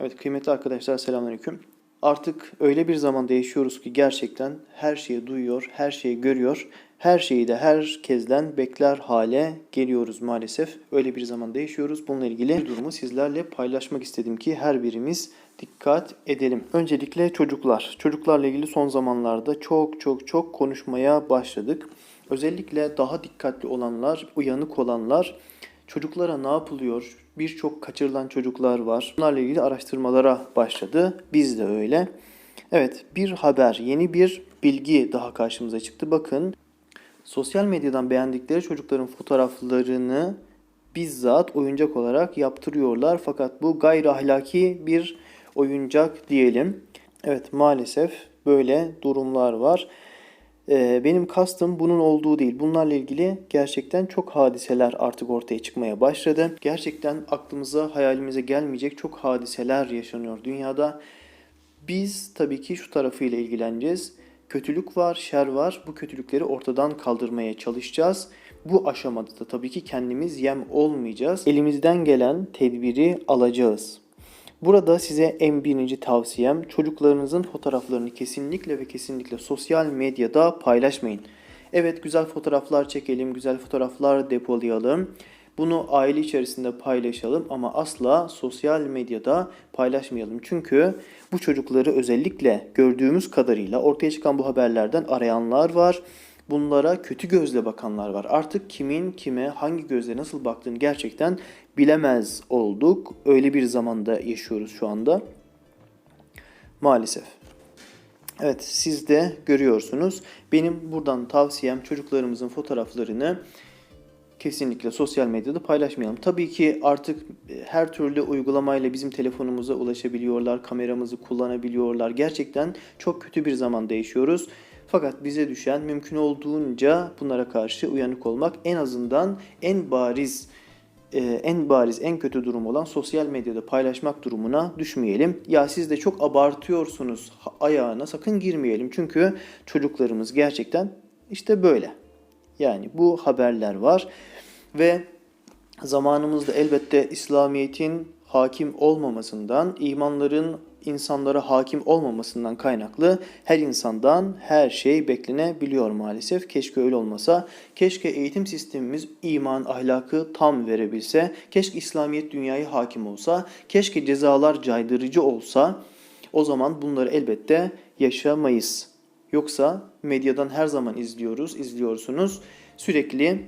Evet kıymetli arkadaşlar selamünaleyküm. Artık öyle bir zamanda yaşıyoruz ki gerçekten her şeyi duyuyor, her şeyi görüyor, her şeyi de herkesten bekler hale geliyoruz maalesef. Öyle bir zamanda yaşıyoruz. Bununla ilgili bir durumu sizlerle paylaşmak istedim ki her birimiz dikkat edelim. Öncelikle çocuklar. Çocuklarla ilgili son zamanlarda çok çok çok konuşmaya başladık. Özellikle daha dikkatli olanlar, uyanık olanlar Çocuklara ne yapılıyor? Birçok kaçırılan çocuklar var. Bunlarla ilgili araştırmalara başladı. Biz de öyle. Evet, bir haber, yeni bir bilgi daha karşımıza çıktı. Bakın, sosyal medyadan beğendikleri çocukların fotoğraflarını bizzat oyuncak olarak yaptırıyorlar. Fakat bu gayri ahlaki bir oyuncak diyelim. Evet, maalesef böyle durumlar var. Ee, benim kastım bunun olduğu değil. Bunlarla ilgili gerçekten çok hadiseler artık ortaya çıkmaya başladı. Gerçekten aklımıza, hayalimize gelmeyecek çok hadiseler yaşanıyor dünyada. Biz tabii ki şu tarafıyla ilgileneceğiz. Kötülük var, şer var. Bu kötülükleri ortadan kaldırmaya çalışacağız. Bu aşamada da tabii ki kendimiz yem olmayacağız. Elimizden gelen tedbiri alacağız. Burada size en birinci tavsiyem çocuklarınızın fotoğraflarını kesinlikle ve kesinlikle sosyal medyada paylaşmayın. Evet güzel fotoğraflar çekelim, güzel fotoğraflar depolayalım. Bunu aile içerisinde paylaşalım ama asla sosyal medyada paylaşmayalım. Çünkü bu çocukları özellikle gördüğümüz kadarıyla ortaya çıkan bu haberlerden arayanlar var. Bunlara kötü gözle bakanlar var. Artık kimin kime hangi gözle nasıl baktığını gerçekten bilemez olduk. Öyle bir zamanda yaşıyoruz şu anda. Maalesef. Evet siz de görüyorsunuz. Benim buradan tavsiyem çocuklarımızın fotoğraflarını kesinlikle sosyal medyada paylaşmayalım. Tabii ki artık her türlü uygulamayla bizim telefonumuza ulaşabiliyorlar, kameramızı kullanabiliyorlar. Gerçekten çok kötü bir zamanda yaşıyoruz. Fakat bize düşen mümkün olduğunca bunlara karşı uyanık olmak en azından en bariz e, en bariz en kötü durum olan sosyal medyada paylaşmak durumuna düşmeyelim. Ya siz de çok abartıyorsunuz ayağına sakın girmeyelim. Çünkü çocuklarımız gerçekten işte böyle. Yani bu haberler var ve zamanımızda elbette İslamiyet'in hakim olmamasından, imanların insanlara hakim olmamasından kaynaklı her insandan her şey beklenebiliyor maalesef. Keşke öyle olmasa. Keşke eğitim sistemimiz iman, ahlakı tam verebilse. Keşke İslamiyet dünyaya hakim olsa. Keşke cezalar caydırıcı olsa. O zaman bunları elbette yaşamayız. Yoksa medyadan her zaman izliyoruz, izliyorsunuz. Sürekli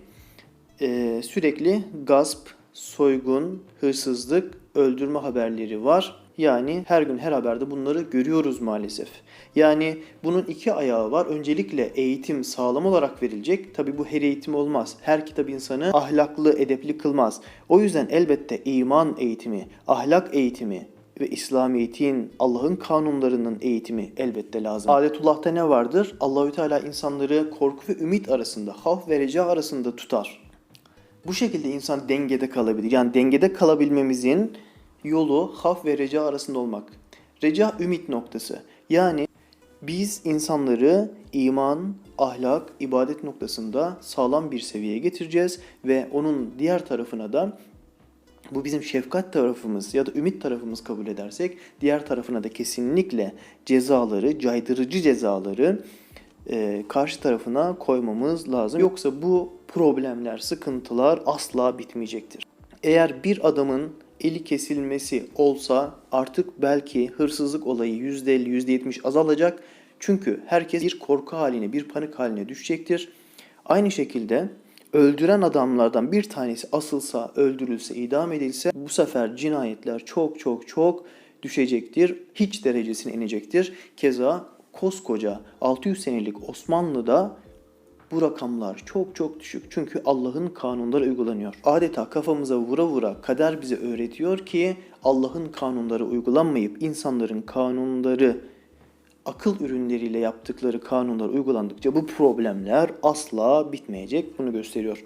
e, sürekli gasp, soygun, hırsızlık, öldürme haberleri var. Yani her gün her haberde bunları görüyoruz maalesef. Yani bunun iki ayağı var. Öncelikle eğitim sağlam olarak verilecek. Tabi bu her eğitim olmaz. Her kitap insanı ahlaklı, edepli kılmaz. O yüzden elbette iman eğitimi, ahlak eğitimi, ve İslamiyet'in, Allah'ın kanunlarının eğitimi elbette lazım. Adetullah'ta ne vardır? Allahü Teala insanları korku ve ümit arasında, havf ve reca arasında tutar. Bu şekilde insan dengede kalabilir. Yani dengede kalabilmemizin yolu haf ve reca arasında olmak. Reca ümit noktası. Yani biz insanları iman, ahlak, ibadet noktasında sağlam bir seviyeye getireceğiz ve onun diğer tarafına da bu bizim şefkat tarafımız ya da ümit tarafımız kabul edersek diğer tarafına da kesinlikle cezaları, caydırıcı cezaları e, karşı tarafına koymamız lazım. Yoksa bu problemler, sıkıntılar asla bitmeyecektir. Eğer bir adamın eli kesilmesi olsa artık belki hırsızlık olayı %50, %70 azalacak. Çünkü herkes bir korku haline, bir panik haline düşecektir. Aynı şekilde öldüren adamlardan bir tanesi asılsa, öldürülse, idam edilse bu sefer cinayetler çok çok çok düşecektir. Hiç derecesine inecektir. Keza koskoca 600 senelik Osmanlı'da bu rakamlar çok çok düşük. Çünkü Allah'ın kanunları uygulanıyor. Adeta kafamıza vura vura kader bize öğretiyor ki Allah'ın kanunları uygulanmayıp insanların kanunları akıl ürünleriyle yaptıkları kanunlar uygulandıkça bu problemler asla bitmeyecek. Bunu gösteriyor.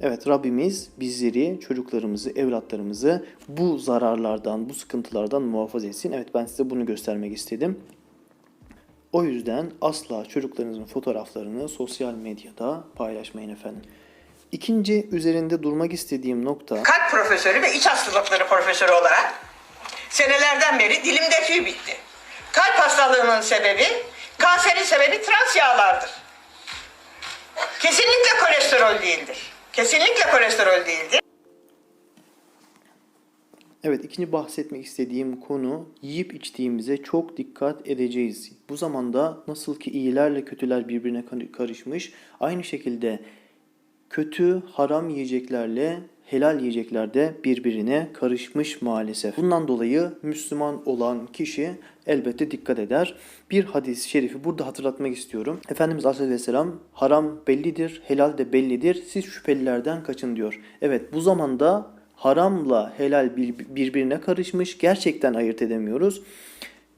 Evet Rabbimiz bizleri, çocuklarımızı, evlatlarımızı bu zararlardan, bu sıkıntılardan muhafaza etsin. Evet ben size bunu göstermek istedim. O yüzden asla çocuklarınızın fotoğraflarını sosyal medyada paylaşmayın efendim. İkinci üzerinde durmak istediğim nokta kalp profesörü ve iç hastalıkları profesörü olarak Senelerden beri dilimde tüy bitti. Kalp hastalığının sebebi, kanserin sebebi trans yağlardır. Kesinlikle kolesterol değildir. Kesinlikle kolesterol değildir. Evet ikinci bahsetmek istediğim konu yiyip içtiğimize çok dikkat edeceğiz. Bu zamanda nasıl ki iyilerle kötüler birbirine kar- karışmış aynı şekilde kötü haram yiyeceklerle helal yiyecekler de birbirine karışmış maalesef. Bundan dolayı Müslüman olan kişi elbette dikkat eder. Bir hadis-i şerifi burada hatırlatmak istiyorum. Efendimiz Aleyhisselam haram bellidir, helal de bellidir. Siz şüphelilerden kaçın diyor. Evet bu zamanda haramla helal bir- birbirine karışmış. Gerçekten ayırt edemiyoruz.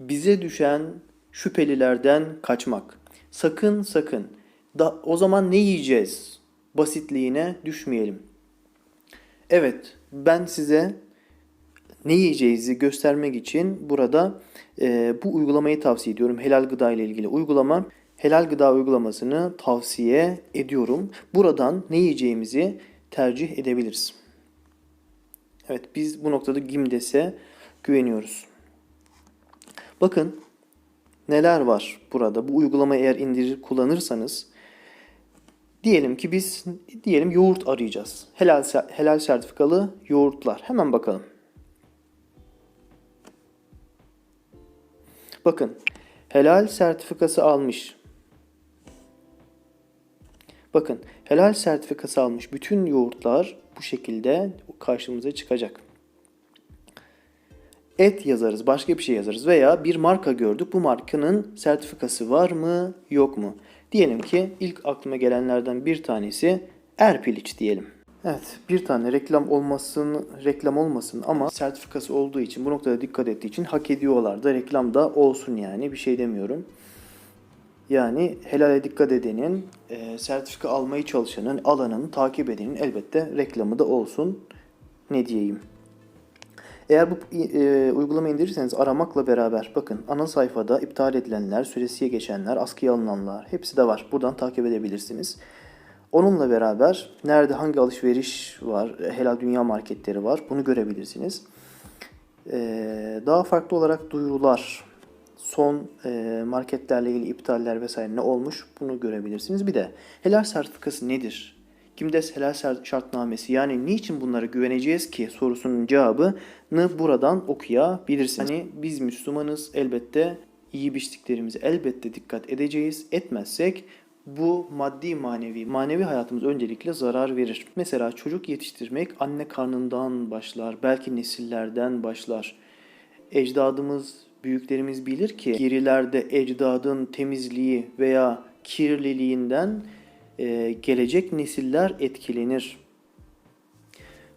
Bize düşen şüphelilerden kaçmak. Sakın sakın. Da, o zaman ne yiyeceğiz? Basitliğine düşmeyelim. Evet, ben size ne yiyeceğinizi göstermek için burada e, bu uygulamayı tavsiye ediyorum. Helal gıda ile ilgili uygulama. Helal gıda uygulamasını tavsiye ediyorum. Buradan ne yiyeceğimizi tercih edebiliriz. Evet, biz bu noktada Gimdes'e güveniyoruz. Bakın neler var burada. Bu uygulamayı eğer indirir kullanırsanız Diyelim ki biz diyelim yoğurt arayacağız. Helal helal sertifikalı yoğurtlar. Hemen bakalım. Bakın. Helal sertifikası almış. Bakın. Helal sertifikası almış bütün yoğurtlar bu şekilde karşımıza çıkacak. Et yazarız, başka bir şey yazarız veya bir marka gördük. Bu markanın sertifikası var mı, yok mu? Diyelim ki ilk aklıma gelenlerden bir tanesi Erpiliç diyelim. Evet, bir tane reklam olmasın, reklam olmasın ama sertifikası olduğu için, bu noktada dikkat ettiği için hak ediyorlar da reklam da olsun yani bir şey demiyorum. Yani helale dikkat edenin, e, sertifika almayı çalışanın, alanın, takip edenin elbette reklamı da olsun. Ne diyeyim? Eğer bu e, uygulamayı indirirseniz aramakla beraber bakın ana sayfada iptal edilenler, süresiye geçenler, askıya alınanlar hepsi de var. Buradan takip edebilirsiniz. Onunla beraber nerede hangi alışveriş var, helal dünya marketleri var bunu görebilirsiniz. Ee, daha farklı olarak duyurular, son e, marketlerle ilgili iptaller vesaire ne olmuş bunu görebilirsiniz. Bir de helal sertifikası nedir? Kimdes helal şartnamesi yani niçin bunlara güveneceğiz ki sorusunun cevabını buradan okuyabilirsiniz. Hani biz Müslümanız elbette iyi biçtiklerimizi elbette dikkat edeceğiz. Etmezsek bu maddi manevi, manevi hayatımız öncelikle zarar verir. Mesela çocuk yetiştirmek anne karnından başlar, belki nesillerden başlar. Ecdadımız, büyüklerimiz bilir ki gerilerde ecdadın temizliği veya kirliliğinden e, gelecek nesiller etkilenir.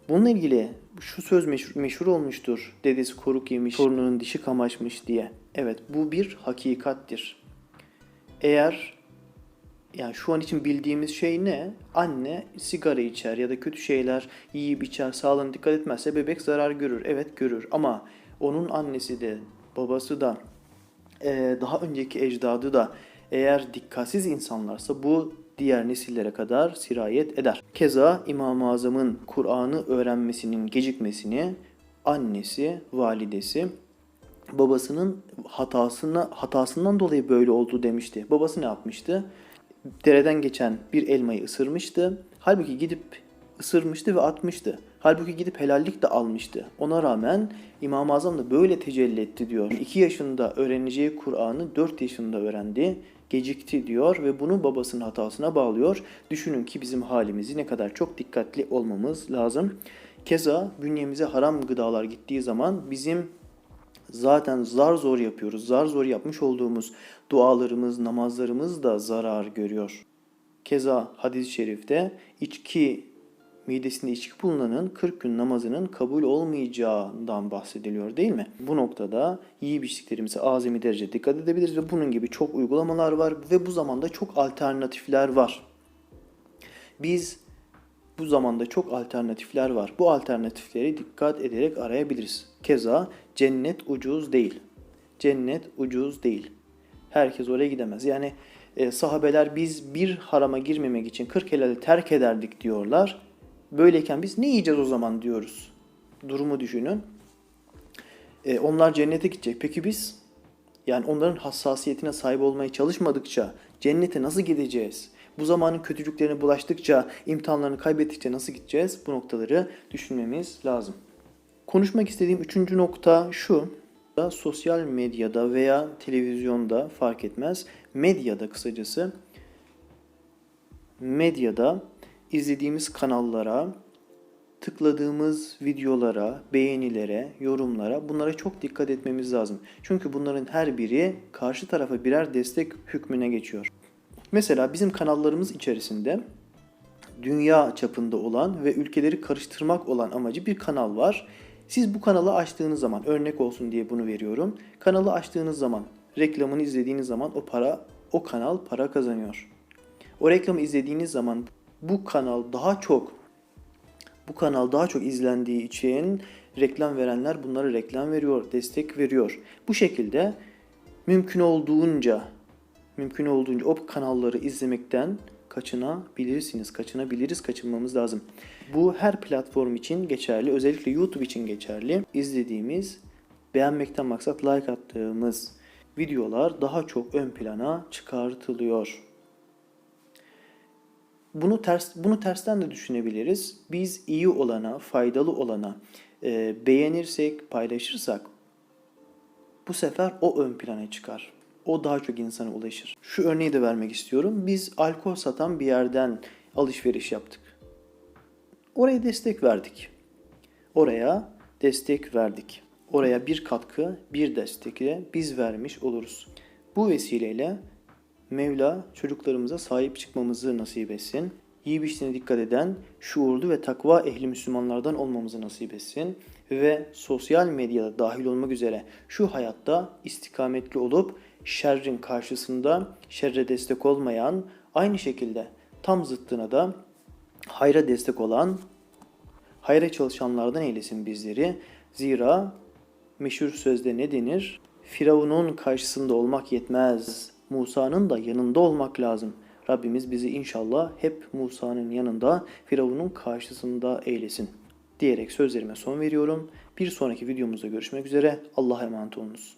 Bununla ilgili şu söz meşhur, meşhur olmuştur. Dedesi koruk yemiş, torununun dişi kamaşmış diye. Evet bu bir hakikattir. Eğer yani şu an için bildiğimiz şey ne? Anne sigara içer ya da kötü şeyler yiyip içer, sağlığına dikkat etmezse bebek zarar görür. Evet görür ama onun annesi de babası da e, daha önceki ecdadı da eğer dikkatsiz insanlarsa bu diğer nesillere kadar sirayet eder. Keza İmam-ı Azam'ın Kur'an'ı öğrenmesinin gecikmesini annesi, validesi babasının hatasına hatasından dolayı böyle oldu demişti. Babası ne yapmıştı? Dereden geçen bir elmayı ısırmıştı. Halbuki gidip ısırmıştı ve atmıştı. Halbuki gidip helallik de almıştı. Ona rağmen İmam-ı Azam da böyle tecelli etti diyor. 2 yaşında öğreneceği Kur'an'ı 4 yaşında öğrendi gecikti diyor ve bunu babasının hatasına bağlıyor. Düşünün ki bizim halimizi ne kadar çok dikkatli olmamız lazım. Keza bünyemize haram gıdalar gittiği zaman bizim zaten zar zor yapıyoruz. Zar zor yapmış olduğumuz dualarımız, namazlarımız da zarar görüyor. Keza hadis-i şerifte içki midesinde içki bulunanın 40 gün namazının kabul olmayacağından bahsediliyor değil mi? Bu noktada iyi içtiklerimize azami derece dikkat edebiliriz ve bunun gibi çok uygulamalar var ve bu zamanda çok alternatifler var. Biz bu zamanda çok alternatifler var. Bu alternatifleri dikkat ederek arayabiliriz. Keza cennet ucuz değil. Cennet ucuz değil. Herkes oraya gidemez. Yani e, sahabeler biz bir harama girmemek için 40 helali terk ederdik diyorlar. Böyleyken biz ne yiyeceğiz o zaman diyoruz. Durumu düşünün. E, onlar cennete gidecek. Peki biz? Yani onların hassasiyetine sahip olmaya çalışmadıkça cennete nasıl gideceğiz? Bu zamanın kötülüklerine bulaştıkça, imtihanlarını kaybettikçe nasıl gideceğiz? Bu noktaları düşünmemiz lazım. Konuşmak istediğim üçüncü nokta şu. Sosyal medyada veya televizyonda fark etmez. Medyada kısacası medyada izlediğimiz kanallara, tıkladığımız videolara, beğenilere, yorumlara bunlara çok dikkat etmemiz lazım. Çünkü bunların her biri karşı tarafa birer destek hükmüne geçiyor. Mesela bizim kanallarımız içerisinde dünya çapında olan ve ülkeleri karıştırmak olan amacı bir kanal var. Siz bu kanalı açtığınız zaman örnek olsun diye bunu veriyorum. Kanalı açtığınız zaman, reklamını izlediğiniz zaman o para o kanal para kazanıyor. O reklamı izlediğiniz zaman bu kanal daha çok bu kanal daha çok izlendiği için reklam verenler bunlara reklam veriyor, destek veriyor. Bu şekilde mümkün olduğunca mümkün olduğunca o kanalları izlemekten kaçınabilirsiniz. Kaçınabiliriz, kaçınmamız lazım. Bu her platform için geçerli. Özellikle YouTube için geçerli. İzlediğimiz, beğenmekten maksat like attığımız videolar daha çok ön plana çıkartılıyor. Bunu ters bunu tersten de düşünebiliriz. Biz iyi olana, faydalı olana e, beğenirsek, paylaşırsak bu sefer o ön plana çıkar. O daha çok insana ulaşır. Şu örneği de vermek istiyorum. Biz alkol satan bir yerden alışveriş yaptık. Oraya destek verdik. Oraya destek verdik. Oraya bir katkı, bir destekle biz vermiş oluruz. Bu vesileyle Mevla çocuklarımıza sahip çıkmamızı nasip etsin. Yiyip içtiğine dikkat eden, şuurlu ve takva ehli Müslümanlardan olmamızı nasip etsin. Ve sosyal medyada dahil olmak üzere şu hayatta istikametli olup şerrin karşısında şerre destek olmayan, aynı şekilde tam zıttına da hayra destek olan, hayra çalışanlardan eylesin bizleri. Zira meşhur sözde ne denir? Firavun'un karşısında olmak yetmez. Musa'nın da yanında olmak lazım. Rabbimiz bizi inşallah hep Musa'nın yanında, Firavun'un karşısında eylesin. Diyerek sözlerime son veriyorum. Bir sonraki videomuzda görüşmek üzere. Allah'a emanet olunuz.